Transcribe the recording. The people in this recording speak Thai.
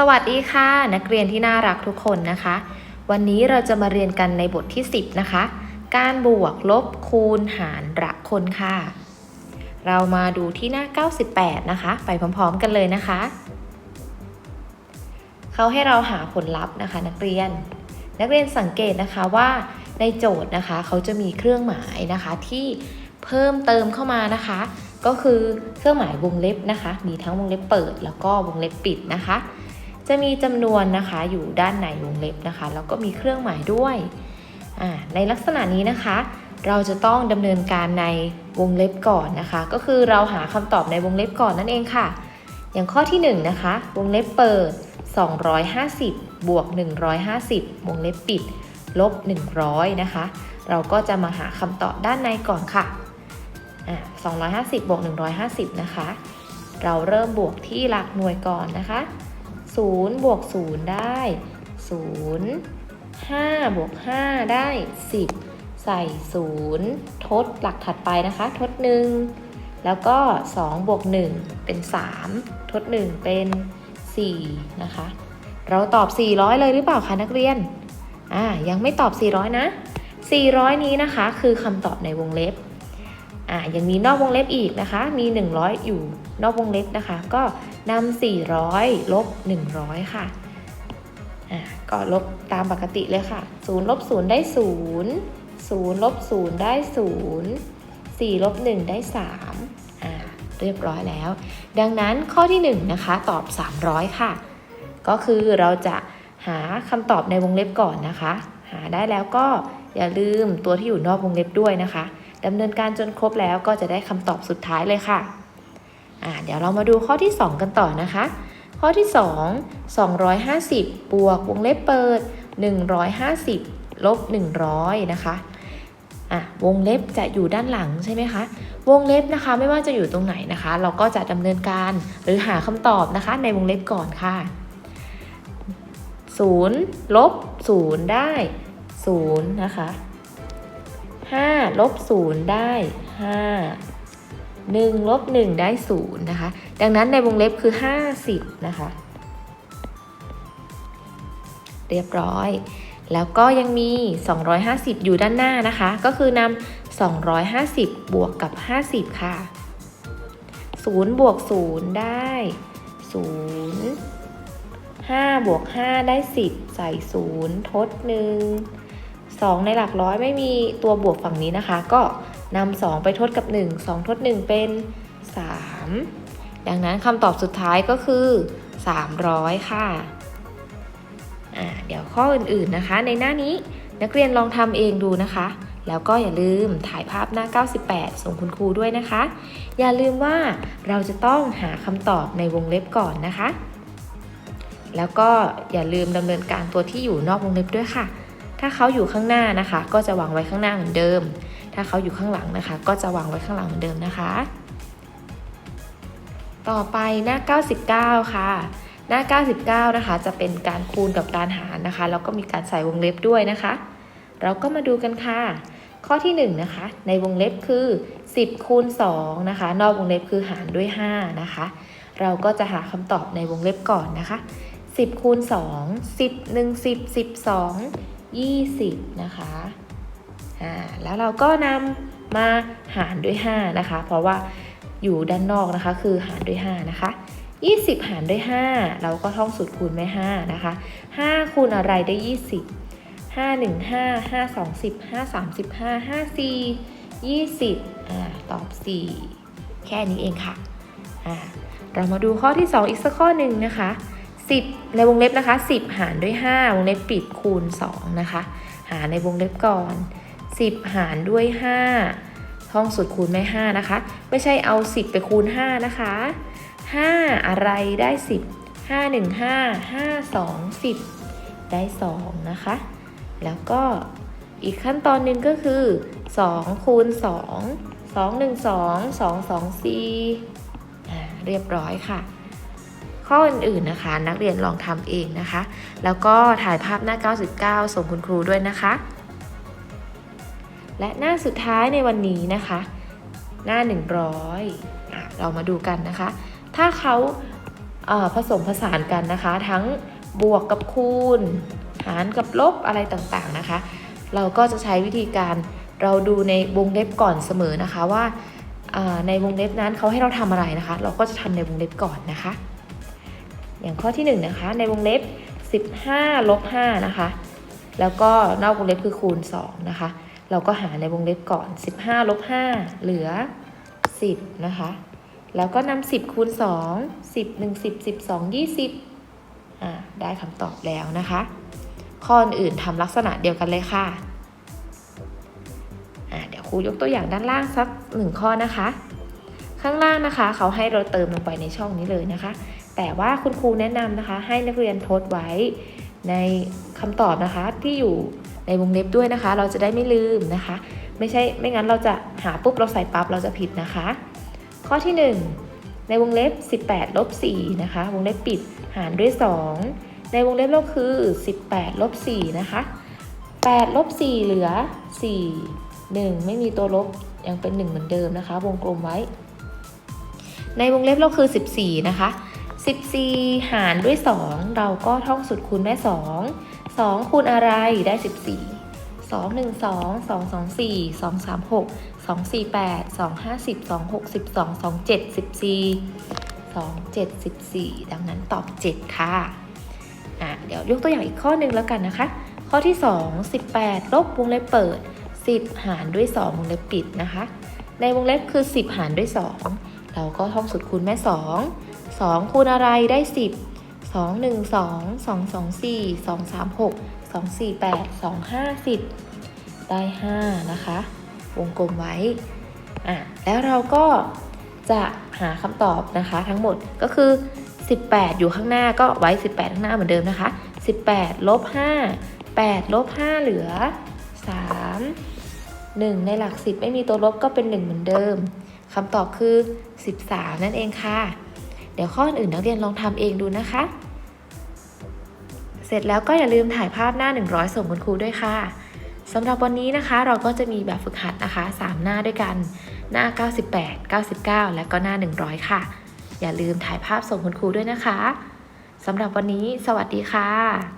สวัสดีค่ะ นักเรียนที่น่ารักทุกคนนะคะ วันนี้เราจะมาเรียนกันในบทที่ 10 นะคะ การบวกลบคูณหารระคนค่ะ เรามาดูที่หน้า 98 นะคะ ไปพร้อมๆกันเลยนะคะ เขาให้เราหาผลลัพธ์นะคะ นักเรียน นักเรียนสังเกตนะคะว่าในโจทย์นะคะ เขาจะมีเครื่องหมายนะคะที่เพิ่มเติมเข้ามานะคะ ก็คือเครื่องหมายวงเล็บนะคะ มีทั้งวงเล็บเปิด แล้วก็วงเล็บปิดนะคะ จะมีจำนวนนะคะอยู่ด้านในวงเล็บนะคะ แล้วก็มีเครื่องหมายด้วย ในลักษณะนี้นะคะ เราจะต้องดำเนินการในวงเล็บก่อนนะคะ ก็คือเราหาคำตอบในวงเล็บก่อนนั่นเองค่ะ อย่างข้อที่1นะคะ วงเล็บเปิด 250 บวก 150 วงเล็บปิด ลบ 100 นะคะ เราก็จะมาหาคำตอบด้านในก่อนค่ะอะ250 บวก 150 นะคะ เราเริ่มบวกที่หลักหน่วยก่อนนะคะ 0 บวก 0 ได้ 0 5 บวก 5 ได้ 10 ใส่ 0 ทดหลักถัดไปนะคะ ทด 1 แล้วก็ 2 บวก 1 เป็น 3 ทด 1 เป็น 4 นะคะ เราตอบ 400 เลยหรือเปล่าคะนักเรียน อ่า ยังไม่ตอบ 400 นะ 400 นี้นะคะ คือคำตอบในวงเล็บ อ่ายังมีนอกวงเล็บอีกนะคะ มี 100 อยู่นอกวงเล็บนะคะ ก็นำ400ลบ100 ค่ะอ่าก็ลบตามปกติเลยค่ะ0ลบ0ได้0 0ลบ0ได้0 4ลบ1ได้3อ่าเรียบร้อยแล้ว ดังนั้นข้อที่1นะคะตอบ 300 ค่ะ ก็คือเราจะหาคำตอบในวงเล็บก่อนนะคะ หาได้แล้วก็อย่าลืมตัวที่อยู่นอกวงเล็บด้วยนะคะ ดำเนินการจนครบแล้วก็จะได้คำตอบสุดท้ายเลยค่ะอ่าเดี๋ยวเรามาดูข้อที่ 2 กันต่อนะคะ ข้อที่ 2 250 บวกวงเล็บเปิด 150 ลบ 100 นะคะอะวงเล็บจะอยู่ด้านหลังใช่ไหมคะ วงเล็บนะคะไม่ว่าจะอยู่ตรงไหนนะคะ เราก็จะดำเนินการหรือหาคำตอบนะคะ ในวงเล็บก่อนค่ะ0ลบ0ได้0นะคะ 5ลบ0 ได้ 5 1ลบ1 ได้ 0 นะคะ ดังนั้นในวงเล็บคือ 50 นะคะ เรียบร้อย แล้วก็ยังมี 250 อยู่ด้านหน้านะคะ ก็คือนำ250 บวกกับ 50 ค่ะ 0 บวก 0 ได้ 0 5 บวก 5 ได้ 10 ใส่ 0 ทด 1 2 ในหลักร้อยไม่มีตัวบวกฝั่งนี้นะคะ ก็นำ2 ไปทดกับ 1 2 ทด 1 เป็น 3 ดังนั้นคำตอบสุดท้ายก็คือ 300 ค่ะอ่าเดี๋ยวข้ออื่นๆนะคะ ในหน้านี้นักเรียนลองทำเองดูนะคะ แล้วก็อย่าลืมถ่ายภาพหน้า 98 ส่งคุณครูด้วยนะคะ อย่าลืมว่าเราจะต้องหาคำตอบในวงเล็บก่อนนะคะ แล้วก็อย่าลืมดำเนินการตัวที่อยู่นอกวงเล็บด้วยค่ะ ถ้าเขาอยู่ข้างหน้านะคะ ก็จะวางไว้ข้างหน้าเหมือนเดิม ถ้าเขาอยู่ข้างหลังนะคะ ก็จะวางไว้ข้างหลังเหมือนเดิมนะคะ ต่อไปหน้า 99 ค่ะ หน้า 99 นะคะ จะเป็นการคูณกับการหารนะคะ แล้วก็มีการใส่วงเล็บด้วยนะคะ เราก็มาดูกันค่ะ ข้อที่1นะคะ ในวงเล็บคือ 10คูณ2นะคะ นอกวงเล็บคือหารด้วย 5 นะคะ เราก็จะหาคำตอบในวงเล็บก่อนนะคะ 10คูณ2 10 1 10 12 20 นะคะอ่าแล้วเราก็นำมาหารด้วย 5 นะคะ เพราะว่าอยู่ด้านนอกนะคะ คือหารด้วย 5 นะคะ 20 หารด้วย 5 เราก็ท่องสูตรคูณแม่5นะคะ 5 คูณอะไรได้ 20 5 1 5 5 2 10 5 3 5 5 4 20อ่าตอบ 4 แค่นี้เองค่ะอ่าเรามาดูข้อที่ 2 อีกสักข้อหนึ่งนะคะ 10 ในวงเล็บนะคะ 10 หารด้วย 5 วงเล็บปิดคูณ 2 นะคะ หารในวงเล็บก่อน 10 หารด้วย 5 ท่องสูตรคูณไม่5นะคะ ไม่ใช่เอา 10 ไปคูณ 5 นะคะ 5 อะไรได้ 10 5 1 5 5 2 10 ได้ 2 นะคะ แล้วก็อีกขั้นตอนหนึ่งก็คือ2คูณ2 2 1 2 2 2 4อ่าเรียบร้อยค่ะ ข้ออื่นๆนะคะ นักเรียนลองทำเองนะคะ แล้วก็ถ่ายภาพหน้า 99 ส่งคุณครูด้วยนะคะ และหน้าสุดท้ายในวันนี้นะคะ หน้า 100อะเรามาดูกันนะคะ ถ้าเขาเอ่อผสมผสานกันนะคะ ทั้งบวกกับคูณ หารกับลบอะไรต่างๆนะคะ เราก็จะใช้วิธีการเราดูในวงเล็บก่อนเสมอนะคะว่าอ่าในวงเล็บนั้นเขาให้เราทำอะไรนะคะ เราก็จะทำในวงเล็บก่อนนะคะ อย่างข้อที่1นงนะคะในวงเล็บ 15ลบ5นะคะ แล้วก็นอกวงเล็บคือคูณ2นะคะ เราก็หาในวงเล็บก่อน 15ลบ5เหลือ 10 นะคะ แล้วก็นำ10คูณ2 10 1 10 12 20อ่าได้คำตอบแล้วนะคะ ข้ออื่นทำลักษณะเดียวกันเลยค่ะอ่าเดี๋ยวครูยกตัวอย่างด้านล่างสักหนึ่งข้อนะคะ ข้างล่างนะคะ เขาให้เราเติมลงไปในช่องนี้เลยนะคะ แต่ว่าคุณครูแนะนำนะคะ ให้นักเรียนทดไว้ในคำตอบนะคะที่อยู่ในวงเล็บด้วยนะคะ เราจะได้ไม่ลืมนะคะ ไม่ใช่ไม่งั้นเราจะหาปุ๊บเราใส่ปั๊บเราจะผิดนะคะ ข้อที่ 1 ในวงเล็บ 18ลบ4นะคะ วงเล็บปิดหารด้วย 2 ในวงเล็บลบคือ 18ลบ4นะคะ8ลบ4เหลือ 4 1 ไม่มีตัวลบยังเป็น 1 เหมือนเดิมนะคะ วงกลมไว้ ในวงเล็บเราคือ 14 นะคะ 14 หารด้วย 2 เราก็ท่องสุดคูณแม่2 2 คูณอะไรได้ 14 2 1 2 2 2 4 2 3 6 2 4 8 2 5 10 2 6 12 2 7 14 2 7 14 ดังนั้นตอบ 7 ค่ะอะ เดี๋ยวยกตัวอย่างอีกข้อหนึ่งแล้วกันนะคะ ข้อที่ 2 18 ลบวงเล็บเปิด 10 หารด้วย 2 วงเล็บปิดนะคะ ในวงเล็บคือ 10 หารด้วย 2 เราก็ท่องสุดคูณแม่ 2 2 คูณอะไรได้ 10 2 1 2 2 2 4 2 3 6 2 4 8 2 5 10 ได้ 5 นะคะ วงกลมไว้อะแล้วเราก็จะหาคำตอบนะคะทั้งหมดก็คือ 18 อยู่ข้างหน้าก็ไว้ 18 ข้างหน้าเหมือนเดิมนะคะ 18ลบ5 8ลบ5เหลือ 3 1 ในหลัก 10 ไม่มีตัวลบก็เป็น 1 เหมือนเดิมคำตอบคือ 13 นั่นเองค่ะ เดี๋ยวข้ออื่นนักเรียนลองทำเองดูนะคะ เสร็จแล้วก็อย่าลืมถ่ายภาพหน้า 100 ส่งคุณครูด้วยค่ะสำหรับวันนี้นะคะเราก็จะมีแบบฝึกหัดนะคะ 3 หน้าด้วยกัน หน้า 98 99 และก็หน้า 100 ค่ะ อย่าลืมถ่ายภาพส่งคุณครูด้วยนะคะสำหรับวันนี้ สวัสดีค่ะ